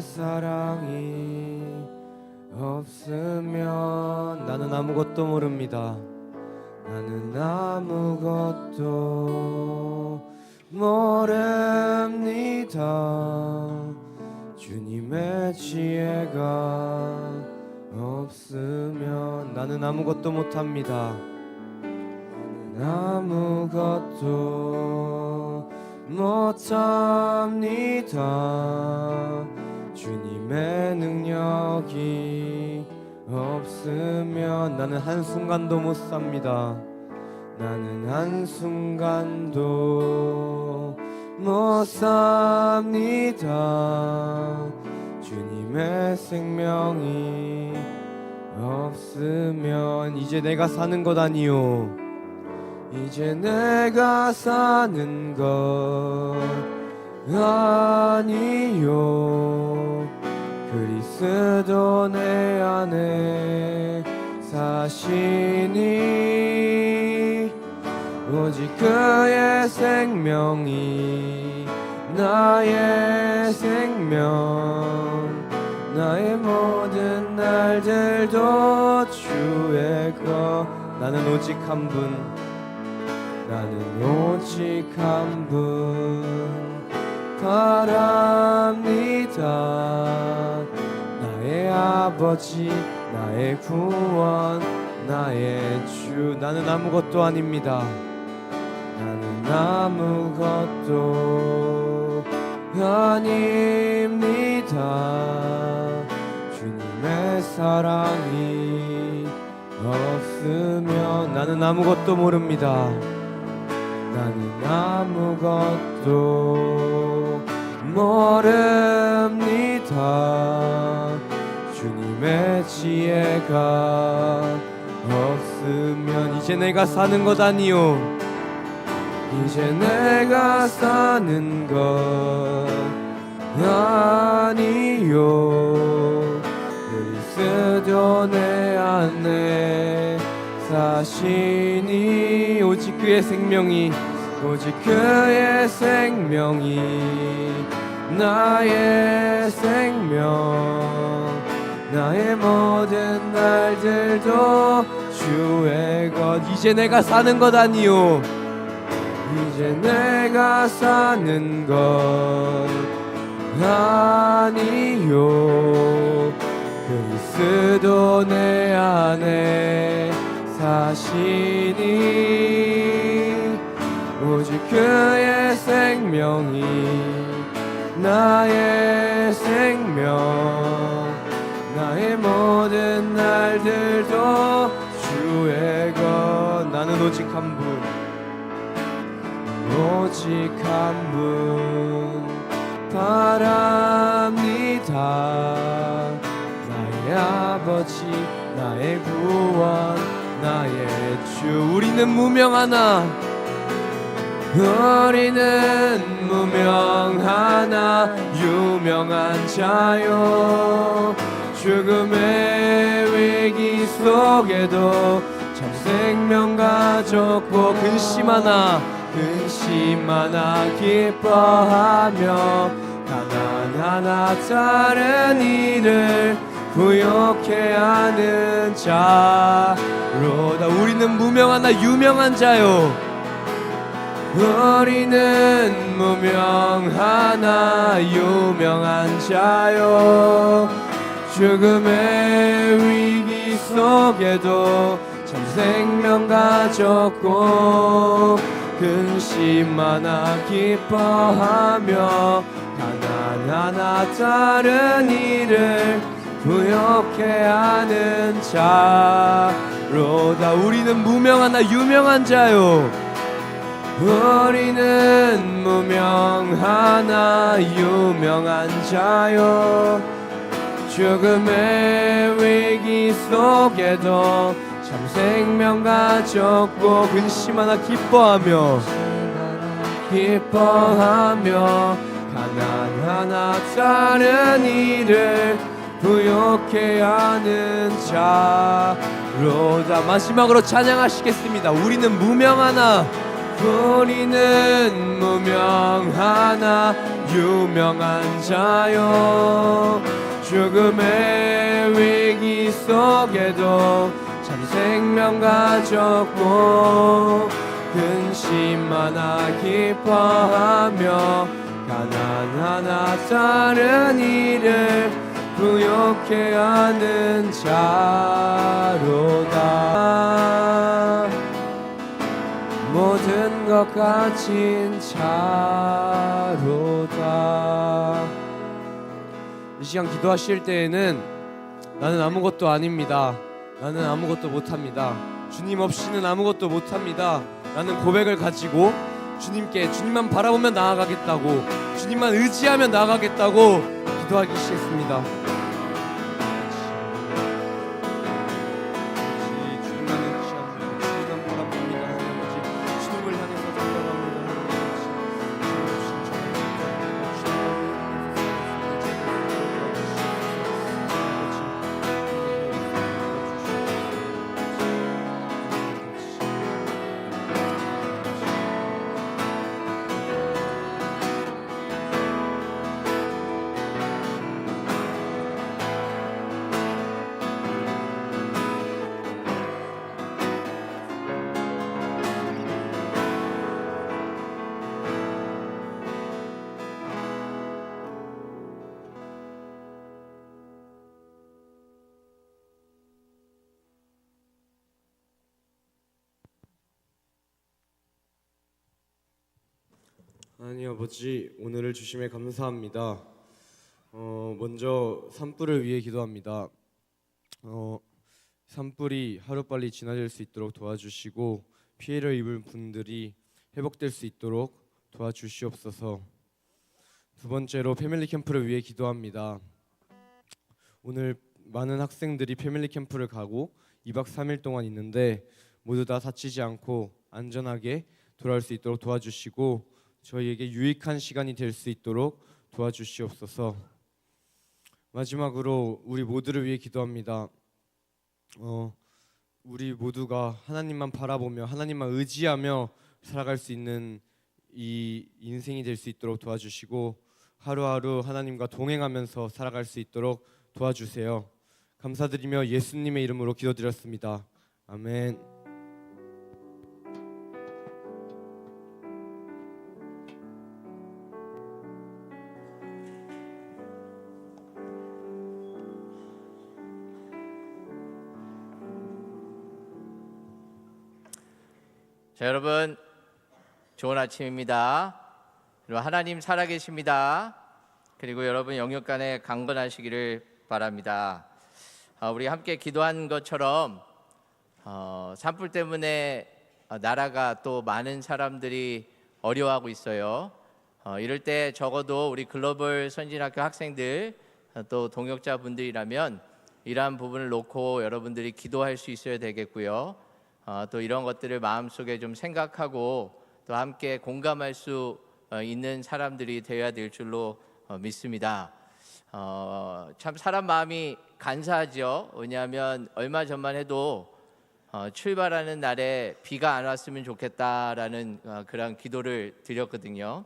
사랑이 없으면 나는 아무것도 모릅니다. 나는 아무것도 모릅니다. 주님의 지혜가 없으면 나는 아무것도 못합니다. 아무것도 못합니다. 주님의 능력이 없으면 나는 한순간도 못 삽니다. 나는 한순간도 못 삽니다. 주님의 생명이 없으면 이제 내가 사는 것 아니요. 이제 내가 사는 것 아니요. 그리스도 내 안에 사시니 오직 그의 생명이 나의 생명 나의 모든 날들도 주의 것 나는 오직 한 분 나는 오직 한분 바랍니다. 나의 아버지 나의 구원 나의 주. 나는 아무것도 아닙니다. 나는 아무것도 아닙니다. 주님의 사랑이 없으면 나는 아무것도 모릅니다. 나는 아무것도 모릅니다. 주님의 지혜가 없으면 이제 내가 사는 것 아니요. 이제 내가 사는 것 아니요. 그리스도 내 안에 사시니 오직 그의 생명이 오직 그의 생명이 나의 생명 나의 모든 날들도 주의 것. 이제 내가 사는 것 아니요 이제 내가 사는 것 아니요 그리스도 내 안에 사시니 오직 그의 생명이 나의 생명 나의 모든 날들도 주의 것. 나는 오직 한 분 오직 한 분. 바랍니다. 나의 아버지 나의 구원 나의 주. 우리는 무명하나 우리는 무명하나 유명한 자요. 죽음의 위기 속에도 참 생명 가졌고 근심 하나 근심 하나 기뻐하며 가난 하나 다른 이를 부욕해 하는 자로다 우리는 무명하나 유명한 자요 우리는 무명하나 유명한 자요. 죽음의 위기 속에도 참 생명 가졌고 근심하나 기뻐하며 가난하나 다른 이를 부욕해 하는 자로다. 우리는 무명하나 유명한 자요 우리는 무명하나 유명한 자요. 죽음의 위기 속에도 참 생명 가졌고 근심 하나 기뻐하며 기뻐하며 가난 하나 다른 이를 부욕해 하는 자로다 마지막으로 찬양하시겠습니다. 우리는 무명하나 우리는 무명하나 유명한 자요. 죽음의 위기 속에도 참 생명 가졌고 근심 하나 기뻐하며 가난 하나 다른 이를 부욕해 하는 자로다 모든 것 가진 자로다. 이 시간 기도하실 때에는 나는 아무것도 아닙니다. 나는 아무것도 못합니다. 주님 없이는 아무것도 못합니다. 라는 고백을 가지고 주님께 주님만 바라보면 나아가겠다고 주님만 의지하면 나아가겠다고 기도하기 시작했습니다 하나님 아버지 오늘을 주심에 감사합니다. 어, 먼저 산불을 위해 기도합니다. 어, 산불이 하루빨리 지나질 수 있도록 도와주시고 피해를 입은 분들이 회복될 수 있도록 도와주시옵소서. 두 번째로 패밀리 캠프를 위해 기도합니다. 오늘 많은 학생들이 패밀리 캠프를 가고 2박 3일 동안 있는데 모두 다 다치지 않고 안전하게 돌아올 수 있도록 도와주시고 저희에게 유익한 시간이 될 수 있도록 도와주시옵소서. 마지막으로 우리 모두를 위해 기도합니다. 어, 우리 모두가 하나님만 바라보며 하나님만 의지하며 살아갈 수 있는 이 인생이 될 수 있도록 도와주시고 하루하루 하나님과 동행하면서 살아갈 수 있도록 도와주세요. 감사드리며 예수님의 이름으로 기도드렸습니다. 아멘. 자, 여러분 좋은 아침입니다. 그리고 하나님 살아계십니다. 그리고 여러분 영육간에 강건하시기를 바랍니다. 아, 우리 함께 기도한 것처럼 어, 산불 때문에 어, 나라가 또 많은 사람들이 어려워하고 있어요. 어, 이럴 때 적어도 우리 글로벌 선진학교 학생들 어, 또 동역자분들이라면 이러한 부분을 놓고 여러분들이 기도할 수 있어야 되겠고요. 어, 또 이런 것들을 마음속에 좀 생각하고 또 함께 공감할 수 어, 있는 사람들이 되어야 될 줄로 어, 믿습니다. 어, 참 사람 마음이 간사하죠. 왜냐하면 얼마 전만 해도 어, 출발하는 날에 비가 안 왔으면 좋겠다라는 어, 그런 기도를 드렸거든요.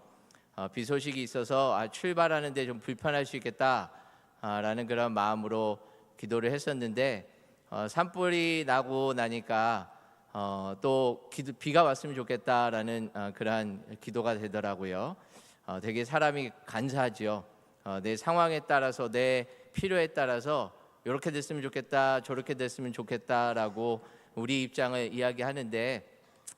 어, 비 소식이 있어서 아, 출발하는데 좀 불편할 수 있겠다라는 그런 마음으로 기도를 했었는데 어, 산불이 나고 나니까 어, 또 기도, 비가 왔으면 좋겠다라는 어, 그러한 기도가 되더라고요. 어, 되게 사람이 간사하지요. 어, 내 상황에 따라서 내 필요에 따라서 이렇게 됐으면 좋겠다, 저렇게 됐으면 좋겠다라고 우리 입장을 이야기하는데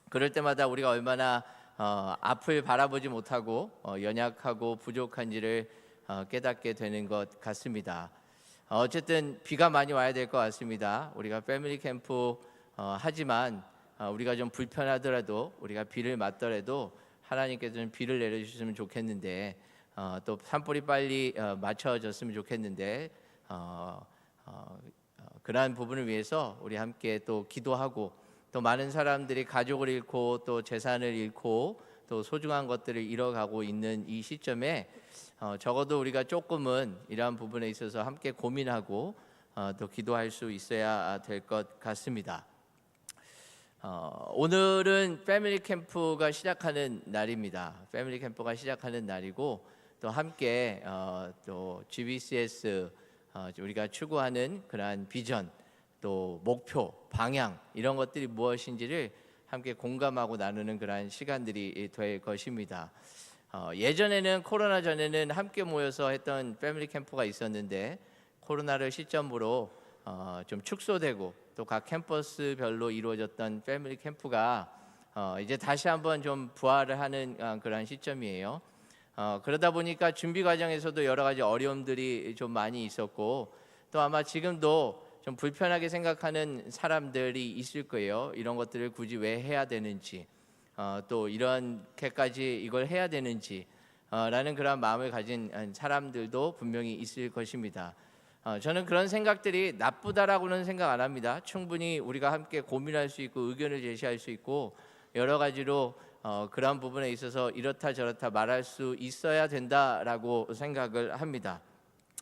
그럴 때마다 우리가 얼마나 어, 앞을 바라보지 못하고 어, 연약하고 부족한지를 어, 깨닫게 되는 것 같습니다. 어, 어쨌든 비가 많이 와야 될 것 같습니다. 우리가 패밀리 캠프 어, 하지만 어, 우리가 좀 불편하더라도 우리가 비를 맞더라도 하나님께서 좀 비를 내려주셨으면 좋겠는데 어, 또 산불이 빨리 어, 맞춰졌으면 좋겠는데 어, 어, 어, 그러한 부분을 위해서 우리 함께 또 기도하고 또 많은 사람들이 가족을 잃고 또 재산을 잃고 또 소중한 것들을 잃어가고 있는 이 시점에 어, 적어도 우리가 조금은 이러한 부분에 있어서 함께 고민하고 어, 또 기도할 수 있어야 될 것 같습니다. 어, 오늘은 패밀리 캠프가 시작하는 날입니다. 패밀리 캠프가 시작하는 날이고 또 함께 어, 또 GBCS 어, 우리가 추구하는 그러한 비전 또 목표 방향 이런 것들이 무엇인지를 함께 공감하고 나누는 그러한 시간들이 될 것입니다. 어, 예전에는 코로나 전에는 함께 모여서 했던 패밀리 캠프가 있었는데 코로나를 시점으로 어, 좀 축소되고 또 각 캠퍼스별로 이루어졌던 패밀리 캠프가 어, 이제 다시 한번 좀 부활을 하는 어, 그런 시점이에요. 어, 그러다 보니까 준비 과정에서도 여러 가지 어려움들이 좀 많이 있었고 또 아마 지금도 좀 불편하게 생각하는 사람들이 있을 거예요. 이런 것들을 굳이 왜 해야 되는지, 어, 또 이렇게까지 이걸 해야 되는지, 어, 라는 그런 마음을 가진 사람들도 분명히 있을 것입니다. 어, 저는 그런 생각들이 나쁘다라고는 생각 안 합니다. 충분히 우리가 함께 고민할 수 있고 의견을 제시할 수 있고 여러 가지로 어, 그런 부분에 있어서 이렇다 저렇다 말할 수 있어야 된다라고 생각을 합니다.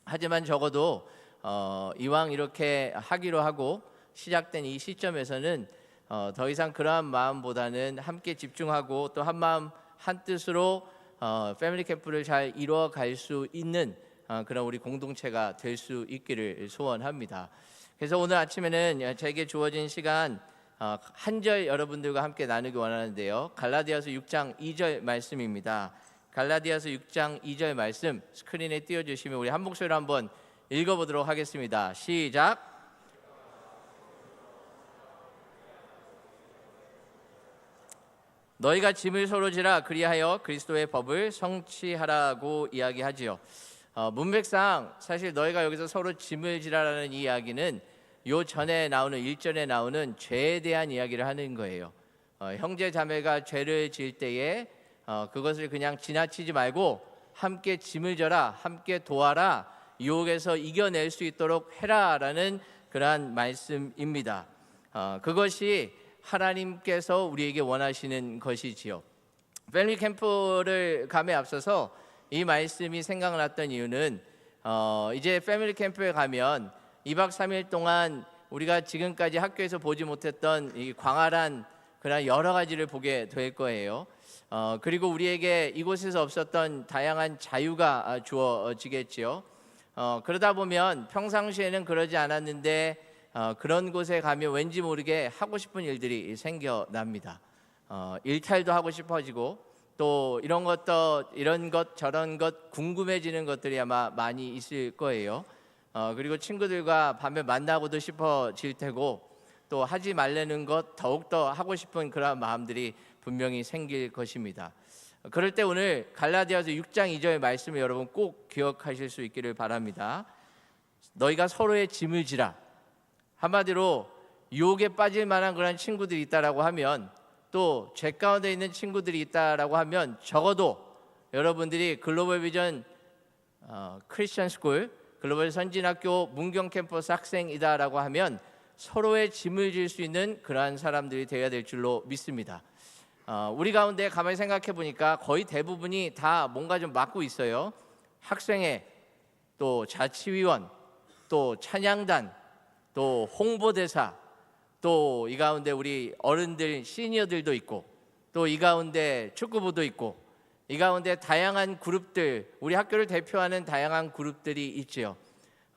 하지만 적어도 어, 이왕 이렇게 하기로 하고 시작된 이 시점에서는 어, 더 이상 그러한 마음보다는 함께 집중하고 또 한 마음 한 뜻으로 어, 패밀리 캠프를 잘 이루어 갈 수 있는 어, 그런 우리 공동체가 될 수 있기를 소원합니다. 그래서 오늘 아침에는 제게 주어진 시간 어, 한절 여러분들과 함께 나누기 원하는데요. 갈라디아서 6장 2절 말씀입니다. 갈라디아서 6장 2절 말씀 스크린에 띄워 주시면 우리 한 목소리로 한번 읽어 보도록 하겠습니다. 시작. 너희가 짐을 서로 지라 그리하여 그리스도의 법을 성취하라고 이야기하지요. 어, 문맥상 사실 너희가 여기서 서로 짐을 지라라는 이 이야기는 요 전에 나오는 일전에 나오는 죄에 대한 이야기를 하는 거예요. 어, 형제 자매가 죄를 지을 때에 어, 그것을 그냥 지나치지 말고 함께 짐을 져라, 함께 도와라, 유혹에서 이겨낼 수 있도록 해라라는 그러한 말씀입니다. 어, 그것이 하나님께서 우리에게 원하시는 것이지요. 패밀리 캠프를 감에 앞서서 이 말씀이 생각났던 이유는 어, 이제 패밀리 캠프에 가면 2박 3일 동안 우리가 지금까지 학교에서 보지 못했던 이 광활한 그런 여러 가지를 보게 될 거예요. 어, 그리고 우리에게 이곳에서 없었던 다양한 자유가 아, 주어지겠지요. 어, 그러다 보면 평상시에는 그러지 않았는데 어, 그런 곳에 가면 왠지 모르게 하고 싶은 일들이 생겨납니다. 어, 일탈도 하고 싶어지고 또 이런 것도 이런 것 저런 것 궁금해지는 것들이 아마 많이 있을 거예요. 어, 그리고 친구들과 밤에 만나고도 싶어질 테고 또 하지 말라는 것 더욱더 하고 싶은 그런 마음들이 분명히 생길 것입니다. 그럴 때 오늘 갈라디아서 6장 2절 말씀을 여러분 꼭 기억하실 수 있기를 바랍니다. 너희가 서로의 짐을 지라. 한마디로 유혹에 빠질 만한 그런 친구들이 있다라고 하면 또 죄 가운데 있는 친구들이 있다라고 하면 적어도 여러분들이 글로벌 비전 어, 크리스천 스쿨 글로벌 선진학교 문경 캠퍼스 학생이다라고 하면 서로의 짐을 질 수 있는 그러한 사람들이 되어야 될 줄로 믿습니다. 어, 우리 가운데 가만히 생각해 보니까 거의 대부분이 다 뭔가 좀 맡고 있어요. 학생회, 또 자치위원, 또 찬양단, 또 홍보대사, 또 이 가운데 우리 어른들 시니어들도 있고, 또 이 가운데 축구부도 있고, 이 가운데 다양한 그룹들, 우리 학교를 대표하는 다양한 그룹들이 있지요.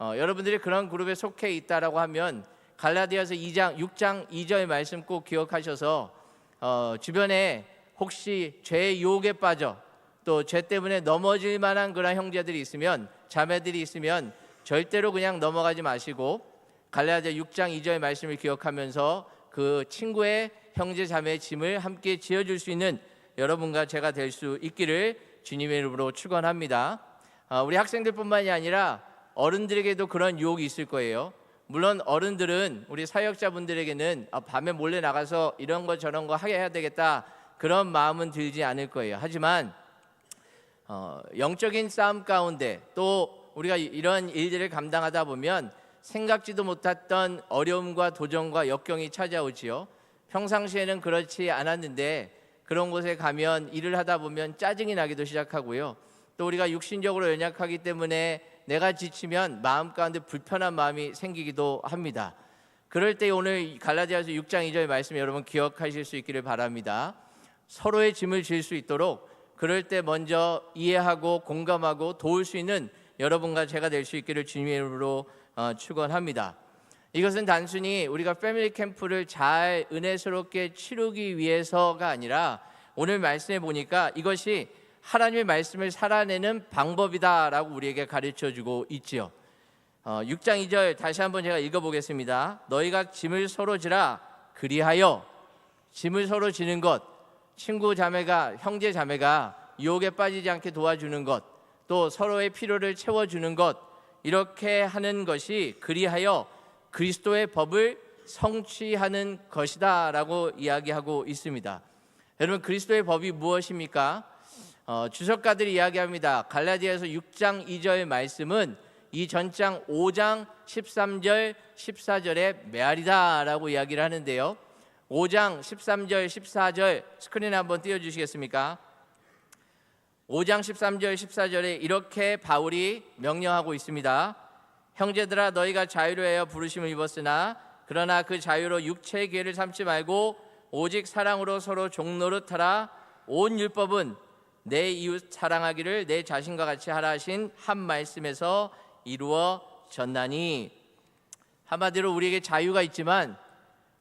어, 여러분들이 그런 그룹에 속해 있다라고 하면 갈라디아서 2장 6장 2절 말씀 꼭 기억하셔서 어, 주변에 혹시 죄의 유혹에 빠져 또 죄 때문에 넘어질 만한 그런 형제들이 있으면 자매들이 있으면 절대로 그냥 넘어가지 마시고 갈라디아 6장 2절 말씀을 기억하면서 그 친구의 형제 자매의 짐을 함께 지어 줄 수 있는 여러분과 제가 될 수 있기를 주님의 이름으로 축원합니다. 어, 우리 학생들뿐만이 아니라 어른들에게도 그런 유혹이 있을 거예요. 물론 어른들은 우리 사역자분들에게는 아, 밤에 몰래 나가서 이런 거 저런 거 하게 해야 되겠다 그런 마음은 들지 않을 거예요. 하지만 어, 영적인 싸움 가운데 또 우리가 이- 이런 일들을 감당하다 보면 생각지도 못했던 어려움과 도전과 역경이 찾아오지요. 평상시에는 그렇지 않았는데 그런 곳에 가면 일을 하다 보면 짜증이 나기도 시작하고요. 또 우리가 육신적으로 연약하기 때문에 내가 지치면 마음 가운데 불편한 마음이 생기기도 합니다. 그럴 때 오늘 갈라디아서 6장 2절 말씀 여러분 기억하실 수 있기를 바랍니다. 서로의 짐을 질 수 있도록 그럴 때 먼저 이해하고 공감하고 도울 수 있는 여러분과 제가 될 수 있기를 주님의 이름으로 어, 축원합니다. 이것은 단순히 우리가 패밀리 캠프를 잘 은혜스럽게 치르기 위해서가 아니라 오늘 말씀해 보니까 이것이 하나님의 말씀을 살아내는 방법이다라고 우리에게 가르쳐 주고 있지요. 어, 6장 2절 다시 한번 제가 읽어 보겠습니다. 너희가 짐을 서로 지라 그리하여 짐을 서로 지는 것, 친구 자매가 형제 자매가 유혹에 빠지지 않게 도와주는 것, 또 서로의 필요를 채워 주는 것 이렇게 하는 것이 그리하여 그리스도의 법을 성취하는 것이다라고 이야기하고 있습니다. 여러분 그리스도의 법이 무엇입니까? 어, 주석가들이 이야기합니다. 갈라디아서 6장 2절 말씀은 이 전장 5장 13절 14절의 메아리다라고 이야기를 하는데요. 5장 13절 14절 스크린에 한번 띄워 주시겠습니까? 5장 13절 14절에 이렇게 바울이 명령하고 있습니다. 형제들아 너희가 자유로 하여 부르심을 입었으나 그러나 그 자유로 육체의 기회를 삼지 말고 오직 사랑으로 서로 종노릇하라 온 율법은 내 이웃 사랑하기를 내 자신과 같이 하라 하신 한 말씀에서 이루어졌나니 한마디로 우리에게 자유가 있지만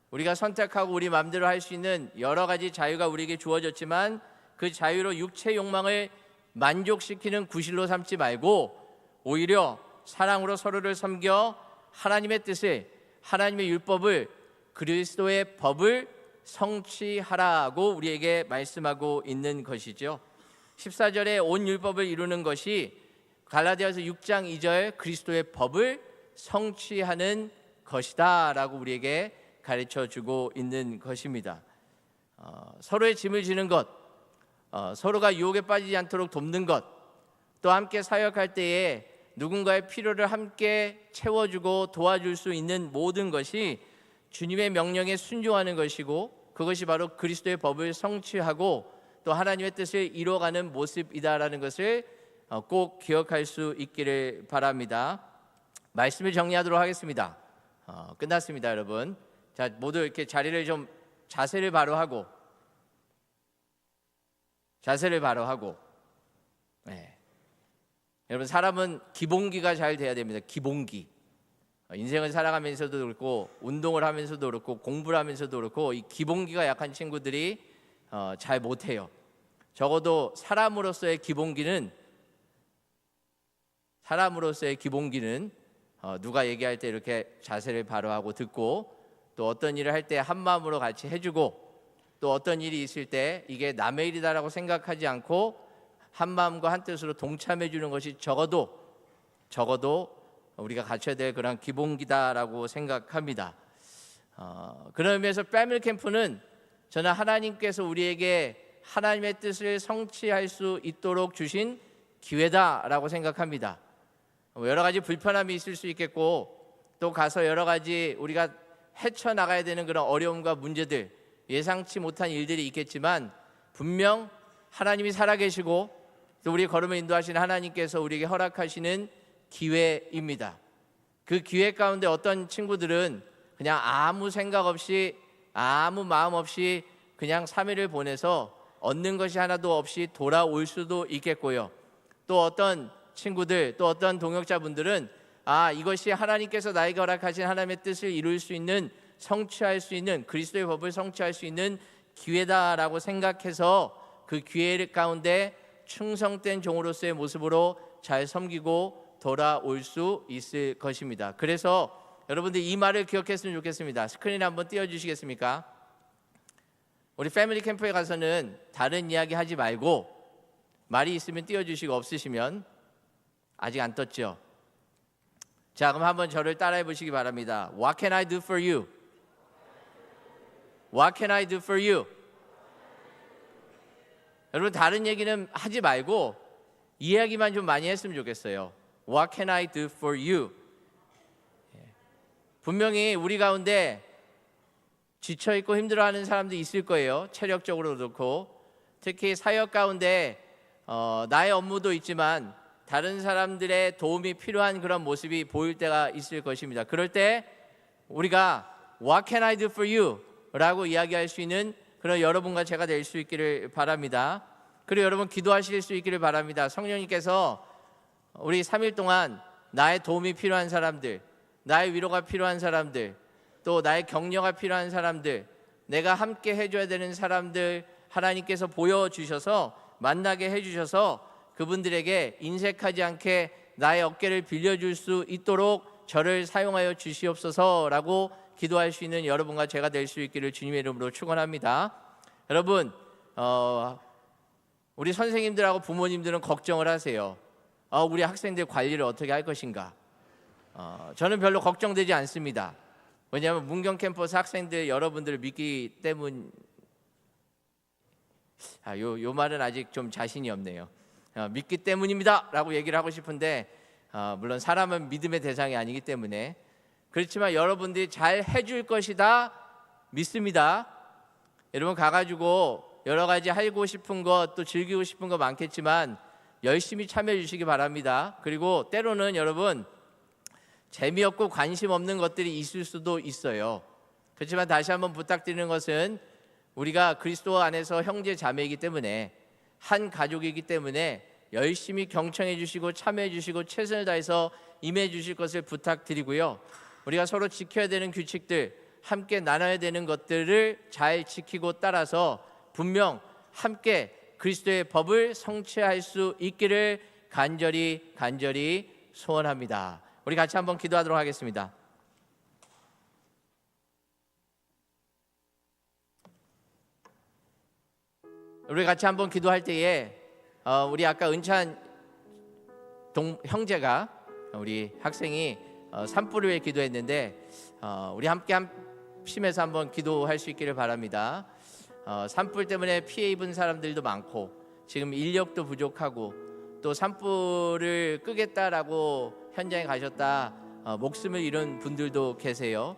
우리가 선택하고 우리 마음대로 할 수 있는 여러 가지 자유가 우리에게 주어졌지만 그 자유로 육체 욕망을 만족시키는 구실로 삼지 말고 오히려 사랑으로 서로를 섬겨 하나님의 뜻을 하나님의 율법을 그리스도의 법을 성취하라고 우리에게 말씀하고 있는 것이죠. 14절에 온 율법을 이루는 것이 갈라디아서 6장 2절 그리스도의 법을 성취하는 것이다라고 우리에게 가르쳐 주고 있는 것입니다. 어, 서로의 짐을 지는 것, 어, 서로가 유혹에 빠지지 않도록 돕는 것, 또 함께 사역할 때에 누군가의 필요를 함께 채워주고 도와줄 수 있는 모든 것이 주님의 명령에 순종하는 것이고 그것이 바로 그리스도의 법을 성취하고 또 하나님의 뜻을 이루어가는 모습이다라는 것을 어, 꼭 기억할 수 있기를 바랍니다. 말씀을 정리하도록 하겠습니다. 어, 끝났습니다, 여러분. 자, 모두 이렇게 자리를 좀 자세를 바로 하고 자세를 바로 하고 네. 여러분 사람은 기본기가 잘 돼야 됩니다. 기본기. 어, 인생을 살아가면서도 그렇고 운동을 하면서도 그렇고 공부를 하면서도 그렇고 이 기본기가 약한 친구들이 어, 잘 못해요. 적어도 사람으로서의 기본기는 사람으로서의 기본기는 어, 누가 얘기할 때 이렇게 자세를 바로 하고 듣고 또 어떤 일을 할 때 한 마음으로 같이 해주고 또 어떤 일이 있을 때 이게 남의 일이다라고 생각하지 않고 한 마음과 한 뜻으로 동참해 주는 것이 적어도 적어도 우리가 갖춰야 될 그런 기본기다라고 생각합니다. 어, 그런 의미에서 패밀리 캠프는 저는 하나님께서 우리에게 하나님의 뜻을 성취할 수 있도록 주신 기회다라고 생각합니다. 뭐 여러 가지 불편함이 있을 수 있겠고 또 가서 여러 가지 우리가 헤쳐 나가야 되는 그런 어려움과 문제들 예상치 못한 일들이 있겠지만 분명 하나님이 살아계시고 또 우리 걸음을 인도하시는 하나님께서 우리에게 허락하시는 기회입니다. 그 기회 가운데 어떤 친구들은 그냥 아무 생각 없이 아무 마음 없이 그냥 3일을 보내서 얻는 것이 하나도 없이 돌아올 수도 있겠고요. 또 어떤 친구들 또 어떤 동역자분들은 아 이것이 하나님께서 나에게 허락하신 하나님의 뜻을 이룰 수 있는 성취할 수 있는 그리스도의 법을 성취할 수 있는 기회다라고 생각해서 그 기회 가운데 충성된 종으로서의 모습으로 잘 섬기고 돌아올 수 있을 것입니다. 그래서 여러분들 이 말을 기억했으면 좋겠습니다. 스크린 한번 띄워 주시겠습니까? 우리 패밀리 캠프에 가서는 다른 이야기 하지 말고 말이 있으면 띄워 주시고 없으시면 아직 안 떴죠. 자, 그럼 한번 저를 따라해 보시기 바랍니다. What can I do for you? What can I do for you? 여러분 다른 얘기는 하지 말고 이야기만 좀 많이 했으면 좋겠어요. What can I do for you? 예. 분명히 우리 가운데 지쳐 있고 힘들어하는 사람도 있을 거예요. 체력적으로도 그렇고 특히 사역 가운데 어, 나의 업무도 있지만 다른 사람들의 도움이 필요한 그런 모습이 보일 때가 있을 것입니다. 그럴 때 우리가 What can I do for you? 라고 이야기할 수 있는 그런 여러분과 제가 될 수 있기를 바랍니다. 그리고 여러분 기도하실 수 있기를 바랍니다. 성령님께서 우리 3일 동안 나의 도움이 필요한 사람들, 나의 위로가 필요한 사람들, 또 나의 격려가 필요한 사람들, 내가 함께 해줘야 되는 사람들 하나님께서 보여주셔서 만나게 해주셔서 그분들에게 인색하지 않게 나의 어깨를 빌려줄 수 있도록 저를 사용하여 주시옵소서라고 기도할 수 있는 여러분과 제가 될 수 있기를 주님의 이름으로 축원합니다. 여러분, 어, 우리 선생님들하고 부모님들은 걱정을 하세요. 어, 우리 학생들 관리를 어떻게 할 것인가? 어, 저는 별로 걱정되지 않습니다. 왜냐하면 문경 캠퍼스 학생들 여러분들을 믿기 때문. 아, 요, 요 말은 아직 좀 자신이 없네요. 어, 믿기 때문입니다라고 얘기를 하고 싶은데 어, 물론 사람은 믿음의 대상이 아니기 때문에 그렇지만 여러분들이 잘 해줄 것이다 믿습니다. 여러분 가가지고 여러 가지 하고 싶은 것 또 즐기고 싶은 거 많겠지만 열심히 참여해 주시기 바랍니다. 그리고 때로는 여러분 재미없고 관심 없는 것들이 있을 수도 있어요. 그렇지만 다시 한번 부탁드리는 것은 우리가 그리스도 안에서 형제 자매이기 때문에 한 가족이기 때문에 열심히 경청해 주시고 참여해 주시고 최선을 다해서 임해 주실 것을 부탁드리고요. 우리가 서로 지켜야 되는 규칙들, 함께 나눠야 되는 것들을 잘 지키고 따라서 분명 함께 그리스도의 법을 성취할 수 있기를 간절히 간절히 소원합니다. 우리 같이 한번 기도하도록 하겠습니다. 우리 같이 한번 기도할 때에 어, 우리 아까 은찬 동 형제가 우리 학생이 어, 산불을 위해 기도했는데 어, 우리 함께 합심해서 한번 기도할 수 있기를 바랍니다. 어, 산불 때문에 피해 입은 사람들도 많고 지금 인력도 부족하고 또 산불을 끄겠다라고 현장에 가셨다 어, 목숨을 잃은 분들도 계세요.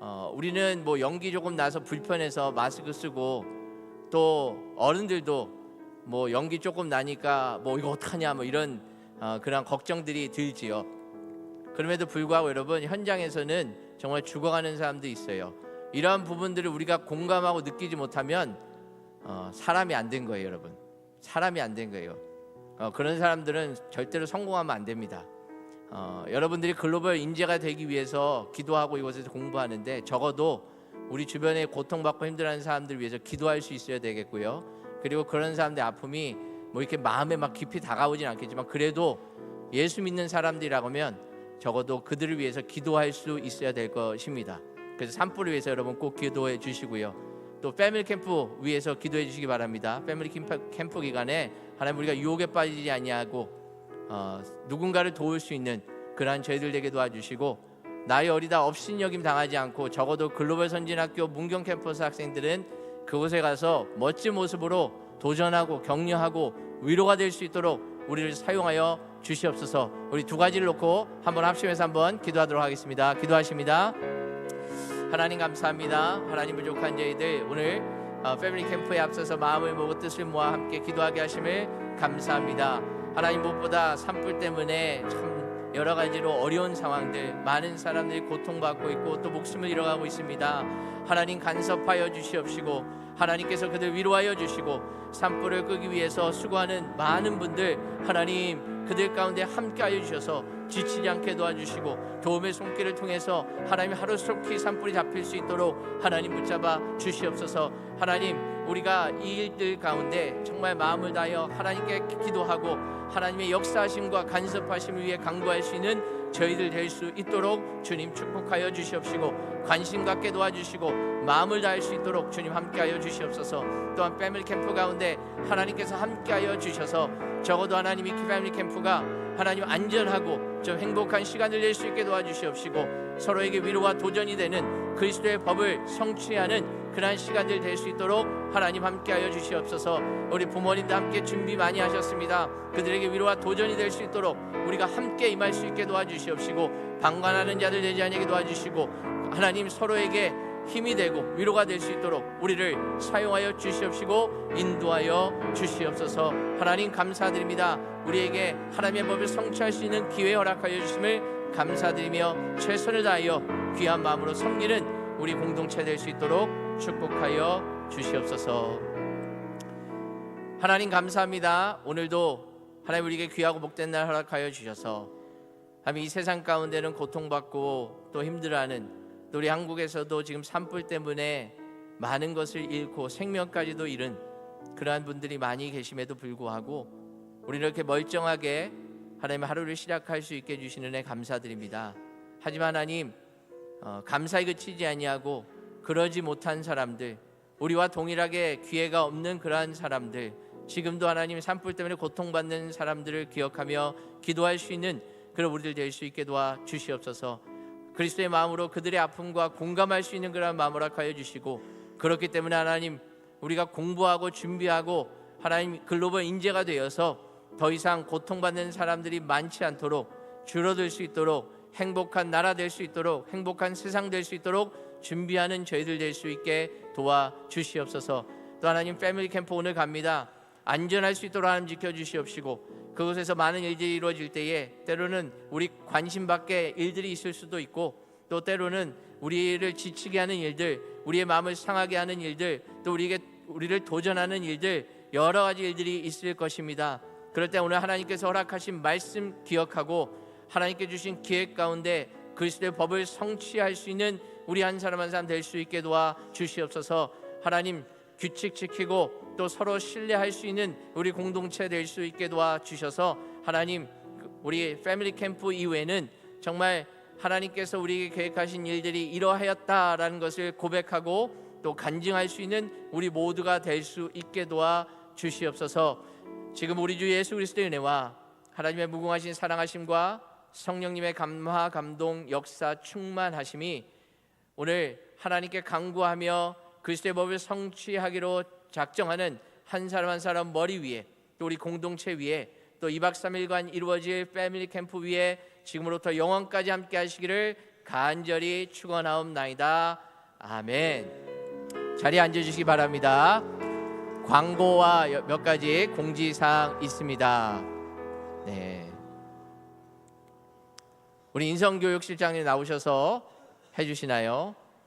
어, 우리는 뭐 연기 조금 나서 불편해서 마스크 쓰고 또 어른들도 뭐 연기 조금 나니까 뭐 이거 어떡하냐 뭐 이런 어, 그런 걱정들이 들지요. 그럼에도 불구하고 여러분 현장에서는 정말 죽어가는 사람도 있어요. 이러한 부분들을 우리가 공감하고 느끼지 못하면 어, 사람이 안 된 거예요, 여러분. 사람이 안 된 거예요. 어, 그런 사람들은 절대로 성공하면 안 됩니다. 어, 여러분들이 글로벌 인재가 되기 위해서 기도하고 이곳에서 공부하는데 적어도 우리 주변에 고통받고 힘들어하는 사람들 을 위해서 기도할 수 있어야 되겠고요. 그리고 그런 사람들 의 아픔이 뭐 이렇게 마음에 막 깊이 다가오진 않겠지만 그래도 예수 믿는 사람들이라면 적어도 그들을 위해서 기도할 수 있어야 될 것입니다. 그래서 산불을 위해서 여러분 꼭 기도해 주시고요. 또 패밀리 캠프 위해서 기도해 주시기 바랍니다. 패밀리 캠프, 기간에 하나님 우리가 유혹에 빠지지 아니하고 어, 누군가를 도울 수 있는 그러한 저희들에게 도와주시고 나이 어리다 업신여김 당하지 않고 적어도 글로벌 선진학교 문경 캠퍼스 학생들은 그곳에 가서 멋진 모습으로 도전하고 격려하고 위로가 될 수 있도록 우리를 사용하여 주시옵소서. 우리 두 가지를 놓고 한번 합심해서 한번 기도하도록 하겠습니다. 기도하십니다. 하나님 감사합니다. 하나님 부족한 저희들 오늘 어, 패밀리 캠프에 앞서서 마음을 모고 뜻을 모아 함께 기도하게 하심을 감사합니다. 하나님 무엇보다 산불 때문에 참 여러 가지로 어려운 상황들 많은 사람들이 고통받고 있고 또 목숨을 잃어가고 있습니다. 하나님 간섭하여 주시옵시고 하나님께서 그들 위로하여 주시고 산불을 끄기 위해서 수고하는 많은 분들 하나님 그들 가운데 함께하여 주셔서 지치지 않게 도와주시고 도움의 손길을 통해서 하나님 하루 속히 산불이 잡힐 수 있도록 하나님 붙잡아 주시옵소서. 하나님 우리가 이 일들 가운데 정말 마음을 다하여 하나님께 기도하고 하나님의 역사하심과 간섭하심을 위해 강구할 수 있는 저희들 될 수 있도록 주님 축복하여 주시옵시고 관심 갖게 도와주시고 마음을 다할 수 있도록 주님 함께하여 주시옵소서. 또한 패밀리 캠프 가운데 하나님께서 함께하여 주셔서 적어도 하나님이 패밀리 캠프가 하나님 안전하고 좀 행복한 시간을 낼 수 있게 도와주시옵시고 서로에게 위로와 도전이 되는 그리스도의 법을 성취하는 그러한 시간들 될 수 있도록 하나님 함께하여 주시옵소서. 우리 부모님도 함께 준비 많이 하셨습니다. 그들에게 위로와 도전이 될 수 있도록 우리가 함께 임할 수 있게 도와주시옵시고 방관하는 자들 되지 않게 도와주시고 하나님 서로에게 힘이 되고 위로가 될 수 있도록 우리를 사용하여 주시옵시고 인도하여 주시옵소서 하나님 감사드립니다 우리에게 하나님의 법을 성취할 수 있는 기회 허락하여 주심을 감사드리며 최선을 다하여 귀한 마음으로 섬기는 우리 공동체 될 수 있도록 축복하여 주시옵소서. 하나님 감사합니다. 오늘도 하나님 우리에게 귀하고 복된 날 허락하여 주셔서 하나님 이 세상 가운데는 고통받고 또 힘들어하는 또 우리 한국에서도 지금 산불 때문에 많은 것을 잃고 생명까지도 잃은 그러한 분들이 많이 계심에도 불구하고 우리는 이렇게 멀쩡하게 하나님의 하루를 시작할 수 있게 해주시는 애 감사드립니다. 하지만 하나님 어, 감사에 그치지 아니하고 그러지 못한 사람들 우리와 동일하게 기회가 없는 그러한 사람들 지금도 하나님 산불 때문에 고통받는 사람들을 기억하며 기도할 수 있는 그런 우리들 될 수 있게 도와 주시옵소서. 그리스도의 마음으로 그들의 아픔과 공감할 수 있는 그런 마음을 허락하여 주시고 그렇기 때문에 하나님 우리가 공부하고 준비하고 하나님 글로벌 인재가 되어서 더 이상 고통받는 사람들이 많지 않도록 줄어들 수 있도록 행복한 나라 될 수 있도록 행복한 세상 될 수 있도록 준비하는 저희들 될 수 있게 도와 주시옵소서. 또 하나님 패밀리 캠프 오늘 갑니다. 안전할 수 있도록 하나님 지켜 주시옵시고 그곳에서 많은 일들이 이루어질 때에 때로는 우리 관심 밖의 일들이 있을 수도 있고 또 때로는 우리를 지치게 하는 일들, 우리의 마음을 상하게 하는 일들, 또 우리에게 우리를 도전하는 일들 여러 가지 일들이 있을 것입니다. 그럴 때 오늘 하나님께서 허락하신 말씀 기억하고 하나님께 주신 기획 가운데 그리스도의 법을 성취할 수 있는 우리 한 사람 한 사람 될 수 있게 도와 주시옵소서. 하나님 규칙 지키고 또 서로 신뢰할 수 있는 우리 공동체 될 수 있게 도와 주셔서 하나님 그 우리 패밀리 캠프 이후에는 정말 하나님께서 우리에게 계획하신 일들이 이러하였다라는 것을 고백하고 또 간증할 수 있는 우리 모두가 될 수 있게 도와 주시옵소서. 지금 우리 주 예수 그리스도의 은혜와 하나님의 무궁하신 사랑하심과 성령님의 감화 감동 역사 충만하심이 오늘 하나님께 강구하며 그리스도의 법을 성취하기로 작정하는 한 사람 한 사람 머리 위에 또 우리 공동체 위에 또 2박 3일간 이루어질 패밀리 캠프 위에 지금으로부터 영원까지 함께 하시기를 간절히 축원하옵나이다. 아멘. 자리에 앉아 주시기 바랍니다. 광고와 여- 몇 가지 공지사항 있습니다. 네. 우리 인성교육실장님 나오셔서 해 주시나요?